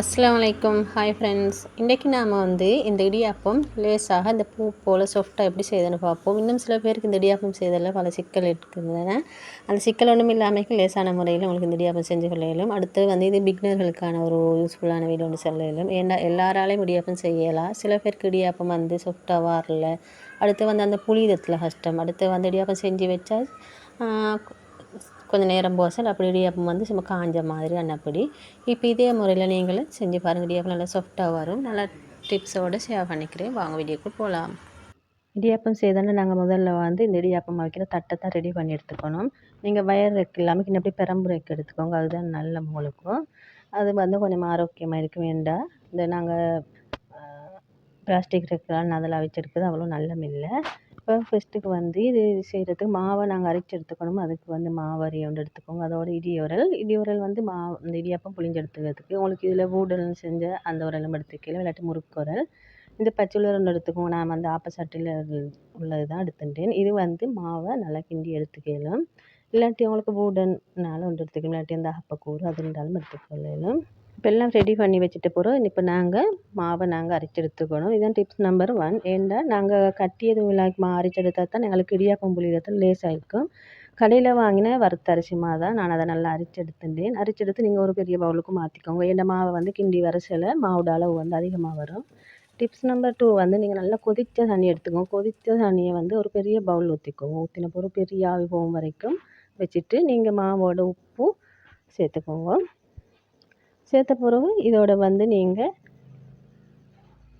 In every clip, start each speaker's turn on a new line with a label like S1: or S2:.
S1: அஸ்லாம் hi friends இன்றைக்கி நாம் வந்து இந்த இடியாப்பம் லேசாக இந்த பூ போல் சாஃப்டாக எப்படி செய்யுதுன்னு பார்ப்போம். இன்னும் சில பேருக்கு இந்த இடியாப்பம் செய்ததில் பல சிக்கல் இருக்குதுன்னு அந்த சிக்கல் ஒன்றும் இல்லாமல் லேசான முறையில் உங்களுக்கு இந்த இடியாப்பம் செஞ்சு கொள்ளையிலும். அடுத்து வந்து இது பிக்னர்களுக்கான ஒரு யூஸ்ஃபுல்லான வீடியோ ஒன்று சொல்லலும் ஏன்னா எல்லாராலையும் இடியாப்பம் செய்யலாம். சில பேருக்கு இடியாப்பம் வந்து சாஃப்டாக வரல. அடுத்து வந்து அந்த புளிதத்தில் கஷ்டம். அடுத்து வந்து இடியாப்பம் செஞ்சு வச்சா கொஞ்சம் நேரம் போசல் அப்படி இடியாப்பம் வந்து சும்மா காஞ்ச மாதிரி அன்னப்படி இப்போ இதே முறையில் நீங்களும் செஞ்சு பாருங்கள் இடியாப்பம் நல்லா சாஃப்டாக வரும். நல்லா டிப்ஸோடு ஷேர் பண்ணிக்கிறேன். வாங்க வீடியோக்கு போகலாம் இடியாப்பம் செய்தோன்னா நாங்கள் முதல்ல வந்து இந்த இடியாப்பம் வைக்கிற தட்டை தான் ரெடி பண்ணி எடுத்துக்கணும். நீங்கள் வயர் ரெக்கு இல்லாமல் கிண்ணப்படி பெரம்பு ரெக்கு எடுத்துக்கோங்க. அதுதான் நல்ல முழுக்கும். அது வந்து கொஞ்சம் ஆரோக்கியமாக இருக்க வேண்டாம். இந்த நாங்கள் பிளாஸ்டிக் ரெக்கெலாம் அதெல்லாம் வச்சுருக்குது அவ்வளோ நல்லமில்லை. இப்போ ஃபஸ்ட்டுக்கு வந்து இது செய்கிறதுக்கு மாவை நாங்கள் அரைச்சி எடுத்துக்கணும். அதுக்கு வந்து மாவு ஒன்று எடுத்துக்கோங்க. அதோட இடியுரல் இடியுரல் வந்து மா இந்த இடியாப்பம் புளிஞ்சு எடுத்துக்கிறதுக்கு. உங்களுக்கு இதில் ஊடல் செஞ்ச அந்த உரலும் எடுத்துக்கலாம் இல்லாட்டி முறுக்கு உரல். இந்த பச்சை ஒன்று எடுத்துக்கோங்க. நான் வந்து ஆப்பசட்டியில் உள்ளது தான் எடுத்துட்டேன். இது வந்து மாவை நல்லா கிண்டி எடுத்துக்கலாம் இல்லாட்டி உங்களுக்கு வூடன்னாலும் ஒன்று எடுத்துக்கலாம். இல்லாட்டி அந்த அப்பக்கூறு அது இருந்தாலும் எடுத்துக்கொள்ளலாம். இப்போ எல்லாம் ரெடி பண்ணி வச்சுட்டு போகிறோம் இப்போ நாங்கள் மாவை நாங்கள் அரைச்சி எடுத்துக்கணும். இதுதான் டிப்ஸ் நம்பர் ஒன் ஏன்னா நாங்கள் கட்டியது எதுவும் இல்லாமல் மா அரைச்சி எடுத்தால் தான் எங்களுக்கு இடியாப்பம் தான் லேசாக இருக்கும். கடையில் வாங்கின வறுத்த அரிசி மாவு? தான் நான் அதை நல்லா அரைச்சி எடுத்துட்டேன். அரைச்சி எடுத்து நீங்கள் ஒரு பெரிய பவுலுக்கு மாற்றிக்கோங்க ஏன்னா மாவை வந்து கிண்டி வரசில மாவோட அளவு வந்து அதிகமாக வரும். டிப்ஸ் நம்பர் டூ வந்து நீங்கள் நல்லா கொதித்த தண்ணி எடுத்துக்கோங்க. கொதித்த தண்ணியை வந்து ஒரு பெரிய பவுல் ஊற்றிக்கோங்க ஊற்றின பிறகு பெரிய ஆவி போகும் வரைக்கும் வச்சுட்டு நீங்கள் மாவோட உப்பு சேர்த்துக்கோங்க. சேர்த்த பிறகு இதோட வந்து நீங்கள்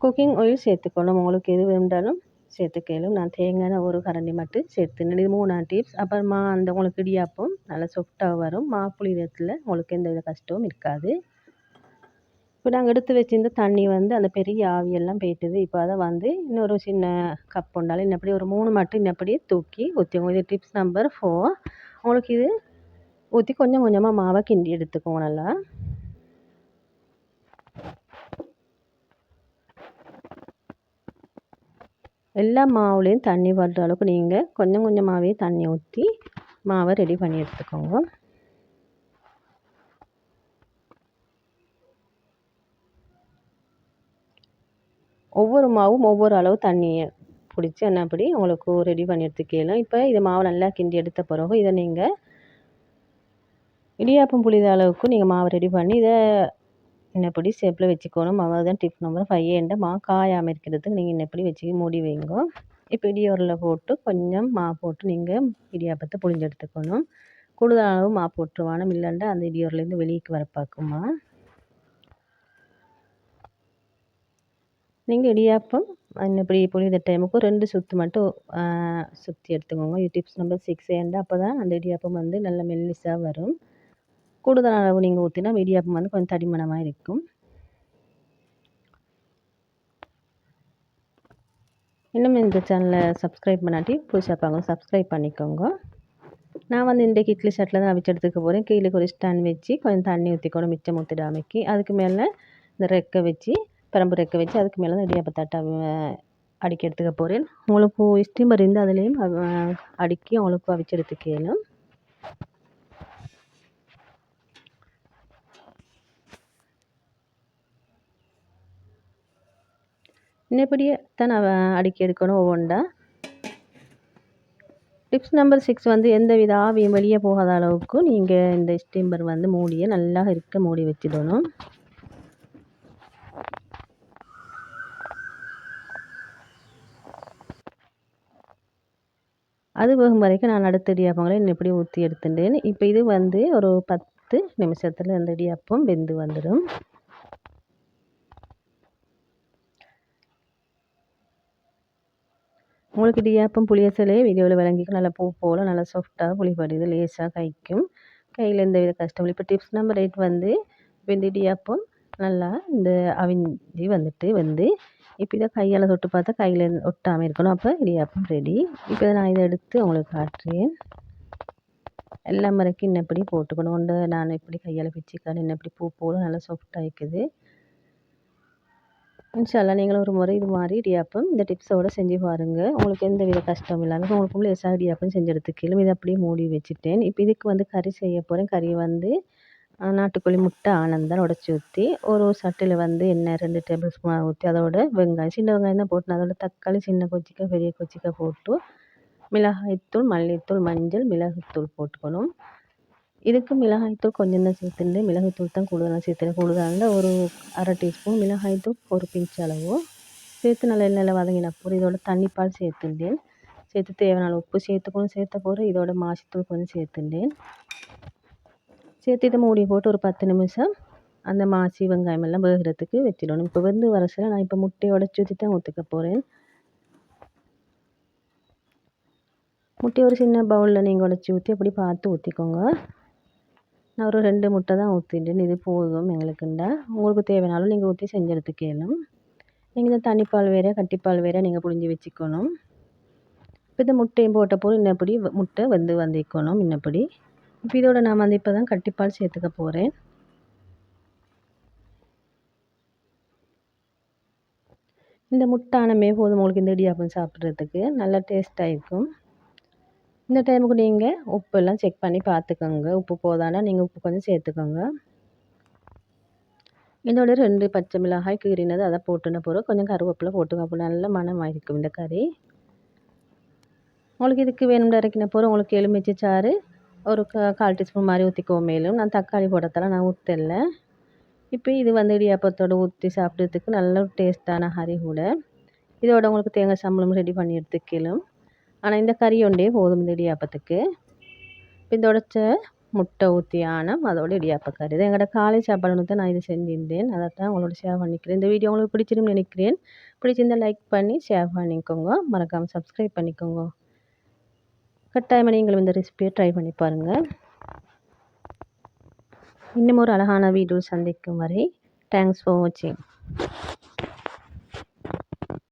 S1: குக்கிங் ஆயில் சேர்த்துக்கணும். உங்களுக்கு எது வேண்டாலும் சேர்த்துக்கலும். நான் தேங்காய் ஒரு கரண்டி மட்டும் சேர்த்துனேன் இது மூணாம் டிப்ஸ் அப்புறமா அந்த உங்களுக்கு இடியாப்பம் நல்லா சாஃப்டாக வரும். மா புளியத்தில் உங்களுக்கு எந்த வித கஷ்டமும் இருக்காது. இப்போ நாங்கள் எடுத்து வச்சிருந்த தண்ணி வந்து அந்த பெரிய ஆவியெல்லாம் போயிட்டுது. இப்போ அதை வந்து இன்னொரு சின்ன கப் உண்டாலும் இன்னப்படி ஒரு மூணு மட்டும் இன்னப்படியே தூக்கி ஊற்றிக்கோங்க இது டிப்ஸ் நம்பர் ஃபோர் உங்களுக்கு இது ஊற்றி கொஞ்சம் கொஞ்சமாக மாவை கிண்டி எடுத்துக்கோங்க நல்லா. எல்லா மாவுலேயும் தண்ணி படுற அளவுக்கு நீங்கள் கொஞ்சம் கொஞ்சமாகவே தண்ணி ஊற்றி மாவை ரெடி பண்ணி எடுத்துக்கோங்க. ஒவ்வொரு மாவும் ஒவ்வொரு அளவு தண்ணியை பிடிச்சி என்ன அப்படி உங்களுக்கு ரெடி பண்ணி எடுத்துக்கலாம் இப்போ இது மாவு நல்லா கிண்டி எடுத்த பிறகு இதை நீங்கள் இடியாப்பம் புளித அளவுக்கு நீங்கள் மாவு ரெடி பண்ணி இதை இன்னப்படி ஷேப்பில் வச்சுக்கணும். தான் டிப் நம்பர் ஃபைவ் ஏண்ட மா காயாமல் இருக்கிறதுக்கு நீங்கள் இன்னப்படி வச்சு மூடி வைங்க. இப்போ இடியோரில் போட்டு கொஞ்சம் மா போட்டு நீங்கள் இடியாப்பத்தை புழிஞ்சு எடுத்துக்கணும். கூடுதல் அளவு மா போட்டுருவானும் இல்லைண்டா அந்த இடியோர்லேருந்து வெளியே வர பார்க்குமா? நீங்கள் இடியாப்பம் இப்படி புளித டைமுக்கு ரெண்டு சுற்று மட்டும் சுற்றி எடுத்துக்கோங்க. டிப்ஸ் நம்பர் சிக்ஸ் ஏண்டா அப்போ தான் அந்த இடியாப்பம் வந்து நல்ல மெல்லிசாக வரும். கூடுதல் அளவு நீங்கள் ஊற்றினா இடியாப்பம் வந்து கொஞ்சம் தடிமனமாக இருக்கும். இன்னும் இந்த சேனலை சப்ஸ்கிரைப் பண்ணாட்டி புதுசாக பார்க்கணும் சப்ஸ்கிரைப் பண்ணிக்கோங்க. நான் வந்து இந்த இட்லி சட்டில் தான் அவிச்சு எடுத்துக்க போகிறேன் கீழே ஒரு ஸ்டாண்ட் வச்சு கொஞ்சம் தண்ணி ஊற்றிக்கணும் மிச்சம் ஊற்றிடாமைக்கு அதுக்கு மேலே இந்த ரெக்கை வச்சு பிரம்பு ரெக்கை வச்சு அதுக்கு மேலே தான் இடியாப்பத்தாட்டை அடிக்க எடுத்துக்க போகிறேன் உங்களுக்கு ஸ்டீமர் இருந்து அதுலேயும் அடுக்கி உங்களுக்கு அவிச்சு எடுத்துக்கலாம். இன்னப்படியே தான் நான் அடுக்கி எடுக்கணும் ஒவ்வொன்றா? டிப்ஸ் நம்பர் சிக்ஸ் வந்து எந்த வித ஆவியும் வெளியே போகாத அளவுக்கு நீங்கள் இந்த ஸ்டீம்பர் வந்து மூடியை நல்லா இருக்க மூடி வச்சிடணும். அது போகும் வரைக்கும் நான் அடுத்த இடியாப்பங்களை இப்படி ஊற்றி எடுத்துட்டேன். இப்போ இது வந்து ஒரு பத்து நிமிஷத்தில் இந்த இடியாப்பம் வெந்து வந்துடும் உங்களுக்கு இடியாப்பம் புளிய வீடியோவில் விளங்கிக்கும். நல்லா பூ போல் நல்லா சாஃப்டாக புளி படிது லேசாக கைக்கும் கையில் எந்த வித கஷ்டம் இப்போ டிப்ஸ் நம்பர் எயிட் வந்து இப்போ இந்த இடியாப்பம் நல்லா இந்த அவிஞ்சி வந்துட்டு வந்து இப்போ இதை கையால் தொட்டு பார்த்தா கையில் ஒட்டாமல் இருக்கணும். அப்போ இடியாப்பம் ரெடி இப்போ நான் இதை எடுத்து உங்களுக்கு காட்டுறேன். எல்லா மரக்கும் இன்னப்படி போட்டுக்கணும். நான் இப்படி கையால் பிச்சுக்கான இன்னப்படி பூ போல் நல்லா சாஃப்டாக இருக்குது. இன்ஷால்லா நீங்களும் ஒரு முறை இது மாதிரி இடியாப்பம் இந்த டிப்ஸோடு செஞ்சு பாருங்கள் உங்களுக்கு எந்த வித கஷ்டம் இல்லாமல் உங்களுக்கு லேசாக இடியாப்பம் செஞ்சுடுத்துக்கலும் இதை அப்படியே மூடி வச்சுட்டேன். இப்போ இதுக்கு வந்து கறி செய்ய போகிறேன் கறி வந்து நாட்டுக்கோழி முட்டை ஆனந்தம் உடச்சி ஊற்றி ஒரு சட்டியில் வந்து எண்ணெய் ரெண்டு டேபிள் ஸ்பூன் ஊற்றி அதோட வெங்காயம் சின்ன வெங்காயம் தான் போட்டு அதோட தக்காளி சின்ன கொச்சிக்காய் பெரிய கொச்சிக்காய் போட்டு மிளகாய்த்தூள் மல்லித்தூள் மஞ்சள் மிளகுத்தூள் போட்டுக்கணும். இதுக்கு மிளகாய்த்தூள் கொஞ்சம் தான் சேர்த்துட்டு மிளகாய்த்தூள் தான் கூடுதலாக சேர்த்துட்டு கூடுதலாக ஒரு அரை டீஸ்பூன் மிளகாய்த்தூள் ஒரு பிஞ்ச் அளவு. சேர்த்து நல்லா எண்ணெயில் வதங்கின அப்புறம் இதோட தண்ணிப்பால் சேர்த்துட்டேன். சேர்த்து தேவையான உப்பு சேர்த்துக்கணும் சேர்த்த போகிற இதோட மாசித்தூள் கொஞ்சம் சேர்த்துட்டேன். சேர்த்து இதை மூடி போட்டு ஒரு பத்து நிமிஷம் அந்த மாசி வெங்காயம் எல்லாம் வேகிறதுக்கு வச்சிடணும். இப்போ வந்து வரசில் நான் இப்போ முட்டையோட சுற்றி தான் ஊற்றுக்க போகிறேன் முட்டையை ஒரு சின்ன பவுலில் நீங்கள் உடச்சி ஊற்றி அப்படி பார்த்து ஊற்றிக்கோங்க நான் ஒரு ரெண்டு முட்டை தான் ஊற்றிட்டேன் இது போதும் எங்களுக்குண்டா. உங்களுக்கு தேவைனாலும் நீங்கள் ஊற்றி செஞ்செடுத்துக்கணும் நீங்கள் இந்த தண்ணிப்பால் வேறு கட்டிப்பால் வேறு நீங்கள் புழிஞ்சு வச்சுக்கணும். இப்போ இந்த முட்டையும் போட்ட இன்னப்படி முட்டை வந்து வந்திக்கணும் இன்னப்படி. இப்போ இதோட நான் வந்து இப்போ தான் கட்டிப்பால் சேர்த்துக்க போகிறேன் இந்த முட்டானமே போதும் உங்களுக்கு இந்த இடியாப்பம் சாப்பிட்றதுக்கு. நல்லா டேஸ்ட்டாக இருக்கும். இந்த டைமுக்கு நீங்கள் உப்பு எல்லாம் செக் பண்ணி பார்த்துக்கோங்க. உப்பு போதானா? நீங்கள் உப்பு கொஞ்சம் சேர்த்துக்கோங்க. இதோட ரெண்டு பச்சை மிளகாய் கீறினது அதை போட்டுன பிறகு கொஞ்சம் கருவேப்பிலை போட்டுங்க அப்போ நல்ல மனமாக இருக்கும் இந்த கறி. உங்களுக்கு இதுக்கு வேணும்னு இறக்கின பிறகு உங்களுக்கு எலுமிச்சை சாறு ஒரு கால் டீஸ்பூன் மாதிரி ஊற்றிக்குவோம் மேலும். நான் தக்காளி போடத்தெல்லாம் நான் ஊற்றல இப்போ இது வந்து இடியாப்பத்தோடு ஊற்றி சாப்பிட்றதுக்கு நல்ல டேஸ்ட்டான ஹரி கூட. இதோட உங்களுக்கு தேங்காய் சம்பளம் ரெடி பண்ணி எடுத்துக்கலும். ஆனால் இந்த கறி ஒன்றே போதும் இந்த இடியாப்பத்துக்கு. இப்போ இந்த உடச்ச முட்டை ஊற்றி ஆனம் அதோட இடியாப்ப கறி. இது எங்களோட காலை சாப்பாடு தான் நான் இது செஞ்சிருந்தேன். அதை தான் உங்களோட ஷேர் பண்ணிக்கிறேன். இந்த வீடியோ உங்களுக்கு பிடிச்சிருன்னு நினைக்கிறேன். பிடிச்சிருந்தா லைக் பண்ணி ஷேர் பண்ணிக்கோங்க. மறக்காமல் சப்ஸ்கிரைப் பண்ணிக்கோங்க. கட்டாயமாக நீங்களும் இந்த ரெசிபியை ட்ரை பண்ணி பாருங்கள் இன்னும் ஒரு அழகான வீடியோ சந்திக்கும் வரை தேங்க்ஸ் ஃபார் வாட்சிங்